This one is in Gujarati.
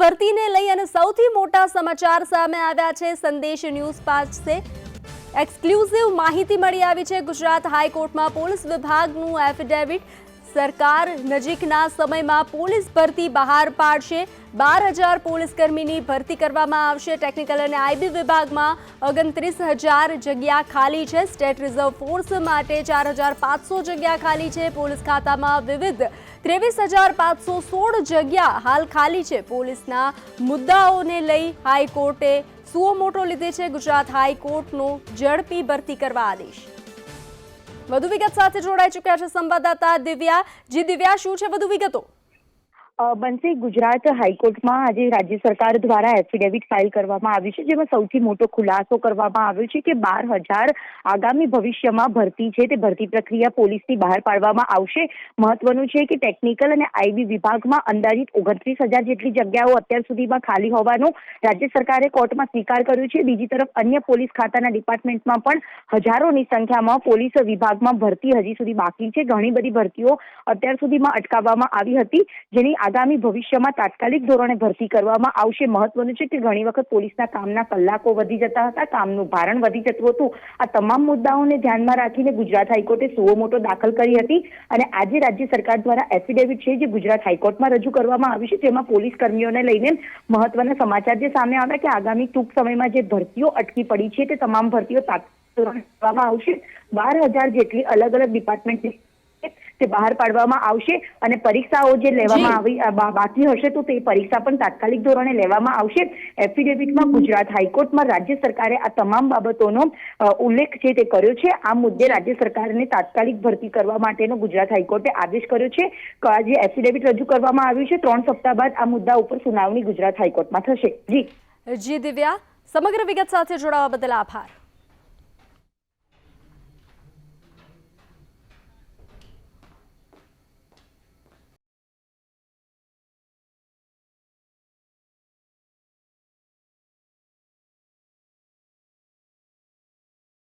ભરતીને લઈ અને સૌથી મોટા સમાચાર સામે આવ્યા છે. સંદેશ ન્યૂઝ પાસે એક્સક્લુઝિવ માહિતી મળી આવી છે. ગુજરાત હાઈકોર્ટમાં પોલીસ વિભાગનું એફિડેવિટ સરકાર નજીકના સમયમાં પોલીસ ભરતી બહાર પાડશે. બાર હજાર પોલીસ કર્મીની ભરતી કરવામાં આવશે. ટેકનિકલ અને આઈબી વિભાગમાં ઓગણત્રીસ હજાર જગ્યા ખાલી છે. સ્ટેટ રિઝર્વ ફોર્સ માટે ચાર હજાર પાંચસો જગ્યા ખાલી છે. પોલીસ ખાતામાં વિવિધ ત્રેવીસ હજાર પાંચસો સોળ જગ્યા હાલ ખાલી છે. પોલીસના મુદ્દાઓને લઈ હાઈકોર્ટે સુઓ મોટો લીધે છે. ગુજરાત હાઈકોર્ટનો ઝડપી ભરતી કરવા આદેશ. વધુ વિગત સાથે જોડાઈ ચૂક્યા છે સંવાદદાતા દિવ્યા. જી દિવ્યા, શું છે વધુ વિગતો? બનશે. ગુજરાત હાઈકોર્ટમાં આજે રાજ્ય સરકાર દ્વારા એફિડેવિટ ફાઇલ કરવામાં આવ્યું છે, જેમાં સૌથી મોટો ખુલાસો કરવામાં આવ્યો છે કે બાર હજાર આગામી ભવિષ્યમાં ભરતી છે તે ભરતી પ્રક્રિયા પોલીસથી બહાર પાડવામાં આવશે. મહત્વનું છે કે ટેકનિકલ અને આઈબી વિભાગમાં અંદાજિત ઓગણત્રીસ હજાર જેટલી જગ્યાઓ અત્યાર સુધીમાં ખાલી હોવાનો રાજ્ય સરકારે કોર્ટમાં સ્વીકાર કર્યો છે. બીજી તરફ અન્ય પોલીસ ખાતાના ડિપાર્ટમેન્ટમાં પણ હજારોની સંખ્યામાં પોલીસ વિભાગમાં ભરતી હજી સુધી બાકી છે. ઘણી બધી ભરતીઓ અત્યાર સુધીમાં અટકાવવામાં આવી હતી, જેની આગામી ભવિષ્યમાં તાત્કાલિક ધોરણે ભરતી કરવામાં આવશે. મહત્વનું છે કે ઘણી વખત પોલીસના કામના કલાકો વધી જતા હતા. કામનું ભારણ વધી જતું હતું. આ તમામ મુદ્દાઓને ધ્યાનમાં રાખીને ગુજરાત હાઈકોર્ટે સુઓ મોટો દાખલ કરી હતી અને આજે રાજ્ય સરકાર દ્વારા એફિડેવિટ છે જે ગુજરાત હાઈકોર્ટમાં રજૂ કરવામાં આવી છે. જેમાં પોલીસ કર્મીઓને લઈને મહત્વના સમાચાર જે સામે આવ્યા કે આગામી ટૂંક સમયમાં જે ભરતીઓ અટકી પડી છે તે તમામ ભરતીઓ તાત્કાલિક કરવામાં આવશે. બાર હજાર જેટલી અલગ અલગ ડિપાર્ટમેન્ટ તે બહાર પાડવામાં આવશે અને પરીક્ષાઓ જે લેવામાં આવી બાકી હશે તો તે પરીક્ષા પણ તાત્કાલિક ધોરણે લેવામાં આવશે. એફિડેવિટમાં ગુજરાત હાઈકોર્ટમાં રાજ્ય સરકારે આ તમામ બાબતોનો ઉલ્લેખ છે તે કર્યો છે આ મુદ્દે રાજ્ય સરકારને તાત્કાલિક ભરતી કરવા માટેનો ગુજરાત હાઈકોર્ટે આદેશ કર્યો છે. કે આજે એફિડેવિટ રજૂ કરવામાં આવ્યું છે ત્રણ સપ્તાહ બાદ આ મુદ્દા ઉપર સુનાવણી ગુજરાત હાઈકોર્ટમાં થશે. જી. જી દિવ્યા સમગ્ર વિગત સાથે જોડાવા બદલ આભાર.